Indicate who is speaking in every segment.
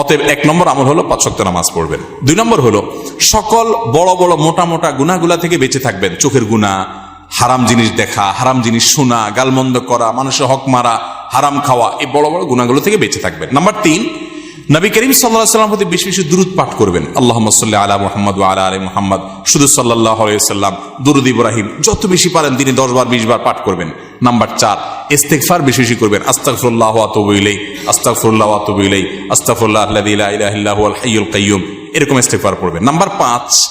Speaker 1: অতএব এক নম্বর আমল হলো পাঁচ ওয়াক্ত নামাজ পড়বেন। দুই নম্বর হলো সকল বড় বড় মোটা মোটা গুনাগুলা থেকে বেঁচে থাকবেন। চোখের গুণা হারাম জিনিস দেখা, হারাম জিনিস শোনা, গালমন্দ করা, মানুষের হক মারা, হারাম খাওয়া, এই বড় বড় গুণাগুলো থেকে বেঁচে থাকবেন। নাম্বার তিন, নবী করিম সাল্লাহ সাল্লাম প্রতি বেশি বেশি দূরত পাঠ করবেন। আল্লাহ সাল্লাহ আলা মোহাম্মদ আলা আলী মোহাম্মদ। শুধু সাল্লাহ সাল্লাম দুরুদ ইব্রাহিম, যত বেশি পারেন তিনি দশ বার, বিশ বার পাঠ করবেন। নাম্বার চার ইস্তেকফার বেশি বেশি করবেন। আস্তাগফিরুল্লাহ ওয়া আতুবু ইলাই আস্তাগফিরুল্লাহ ওয়া আতুবু ইলাই আস্তাগফিরুল্লাহ আল্লাযী লা ইলাহা ইল্লা হুয়াল হাইয়ুল এরকম ইস্তেগফার পড়বেন। নাম্বার পাঁচ,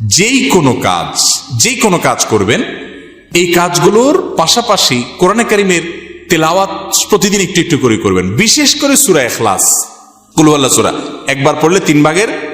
Speaker 1: যেই কোনো কাজ, যেই কোনো কাজ করবেন, এই কাজগুলোর পাশাপাশি কোরআনে কারিমের তেলাওয়াত প্রতিদিন একটু একটু করে করবেন। বিশেষ করে সূরা ইখলাস। কুলওয়াল্লা সূরা। একবার পড়লে তিন ভাগের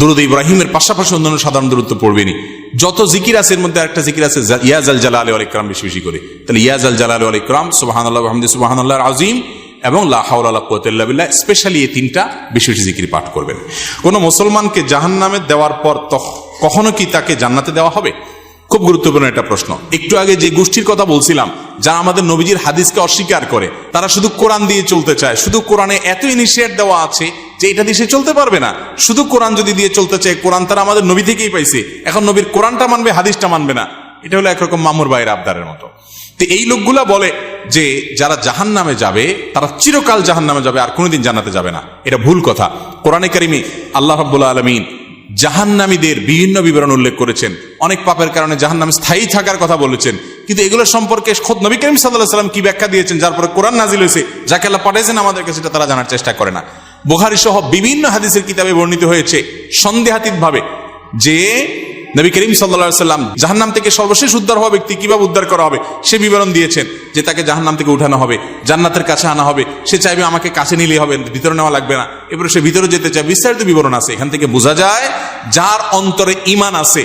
Speaker 1: দুরুদ ইব্রাহিমের পাশাপাশি অন্যান্য সাধারণ দূরত্ব পড়বেনি যত জিকির আছে, এর মধ্যে একটা জিকির আছে ইয়াজ আল জালাল আল ইকরাম বেশি বেশি করে। তাহলে ইয়াজ আল জালাল আল ইকরাম সুবাহান সুবাহান আল্লাহ আজিম এবং লাহাউল্লাহ স্পেশালি এই তিনটা বেশি বেশি জিকির পাঠ করবেন। কোনো মুসলমানকে জাহান নামে দেওয়ার পর কখনো কি তাকে জান্নাতে দেওয়া হবে? খুব গুরুত্বপূর্ণ একটা প্রশ্ন। একটু আগে যে গোষ্ঠীর কথা বলছিলাম, যারা আমাদের নবীজির হাদিসকে অস্বীকার করে, তারা শুধু কোরআন দিয়ে চলতে চায়। শুধু কোরআনে এত ইনিশিয়েট দেওয়া আছে যে এটা দিয়ে সে চলতে পারবে না। শুধু কোরআন যদি দিয়ে চলতে চায়, কোরআন তারা আমাদের নবী থেকেই পাইছে। এখন নবীর কোরআনটা মানবে, হাদিসটা মানবে না। এটা হলো একরকম মামুর বাইরের আবদারের মতো। তো এই লোকগুলা বলে যে, যারা জাহান নামে যাবে, তারা চিরকাল জাহান নামে যাবে, আর কোনোদিন জানাতে যাবে না। এটা ভুল কথা। কোরআনে কারিমে আল্লাহ রাব্বুল আলমিন জাহান্নামীদের বিভিন্ন বিবরণ উল্লেখ করেছেন। অনেক পাপের কারণে জাহান্নাম স্থায়ী থাকার কথা বলেছেন। কিন্তু এগুলো সম্পর্কে খোদ নবী করিম সাল্লাহ সাল্লাম কি ব্যাখ্যা দিয়েছেন, যার পরে কোরআন নাজিল হয়েছে, যাকে আল্লাহ পাঠিয়েছেন আমাদেরকে, সেটা তারা জানার চেষ্টা করে না। বুখারি সহ বিভিন্ন হাদিসের কিতাবে বর্ণিত হয়েছে সন্দেহাতীত ভাবে যে নবী করিম সাল্লা সাল্লাম জাহান্নাম থেকে সর্বশেষ উদ্ধার হওয়া ব্যক্তি কীভাবে উদ্ধার করা হবে, সে বিবরণ দিয়েছেন যে তাকে জাহান্নাম থেকে উঠানো হবে, জান্নাতের কাছে আনা হবে। সে চাইবে আমাকে কাছে নিলে হবে, ভিতরে নেওয়া লাগবে না। এবারে সে ভিতরে যেতে চায়। বিস্তারিত বিবরণ আছে। এখান থেকে বোঝা যায়, যার অন্তরে ইমান আছে